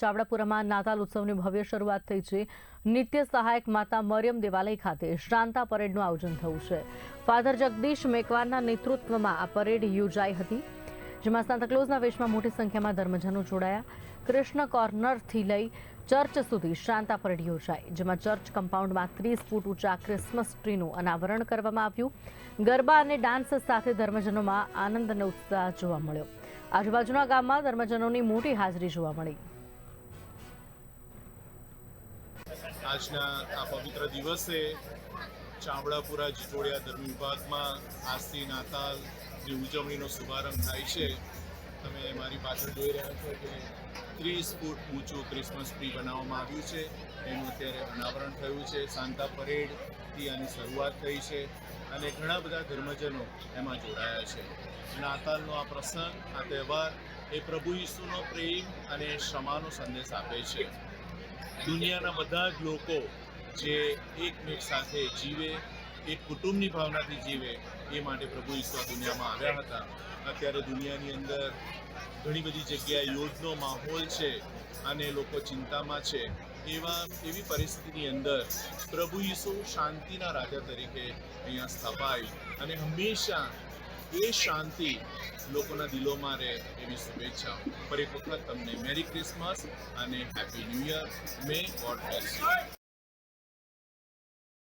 ચાવડાપુરામાં નાતાલ ઉત્સવની ભવ્ય શરૂઆત થઈ છે. નિત્ય સહાયક માતા મરિયમ દેવાલય ખાતે શ્રાંતા પરેડનું આયોજન થયું છે. ફાધર જગદીશ મેકવાનના નેતૃત્વમાં આ પરેડ યોજાઈ હતી, જેમાં સાંતાક્લોઝના વેશમાં મોટી સંખ્યામાં ધર્મજનો જોડાયા. કૃષ્ણ કોર્નરથી લઈ ચર્ચ સુધી શ્રાંતા પરેડ યોજાઈ, જેમાં ચર્ચ કમ્પાઉન્ડમાં ત્રીસ ફૂટ ઊંચા ક્રિસમસ ટ્રીનું અનાવરણ કરવામાં આવ્યું. ગરબા અને ડાન્સ સાથે ધર્મજનોમાં આનંદ અને ઉત્સાહ જોવા મળ્યો. આજુબાજુના ગામમાં ધર્મજનોની મોટી હાજરી જોવા મળી. આજના આ પવિત્ર દિવસે ચામડાપુરા જીટોડિયા ધર્મ વિભાગમાં આજથી નાતાલની ઉજવણીનો શુભારંભ થાય છે. તમે મારી પાછળ જોઈ રહ્યા છો કે ત્રીસ ફૂટ ઊંચું ક્રિસમસ ટ્રી બનાવવામાં આવ્યું છે. એનું અત્યારે અનાવરણ થયું છે. સાંતા પરેડથી આની શરૂઆત થઈ છે અને ઘણા બધા ધર્મજનો એમાં જોડાયા છે. નાતાલનો આ પ્રસંગ, આ તહેવાર એ પ્રભુ ઈસુનો પ્રેમ અને ક્ષમાનો સંદેશ આપે છે. દુનિયાના બધા જ લોકો જે એકમેક સાથે જીવે, એક કુટુંબની ભાવનાથી જીવે, એ માટે પ્રભુ ઈસુ દુનિયામાં આવ્યા હતા. અત્યારે દુનિયાની અંદર ઘણી બધી જગ્યાએ યુદ્ધનો માહોલ છે અને લોકો ચિંતામાં છે. એવા, એવી પરિસ્થિતિની અંદર પ્રભુ ઈસુ શાંતિના રાજા તરીકે અહીંયા સ્થપાય અને હંમેશા એ શાંતિ લોકોના દિલોમાં રહે એવી શુભેચ્છા ફરી એક વખત તમને મેરી ક્રિસમસ અને happy new year may God bless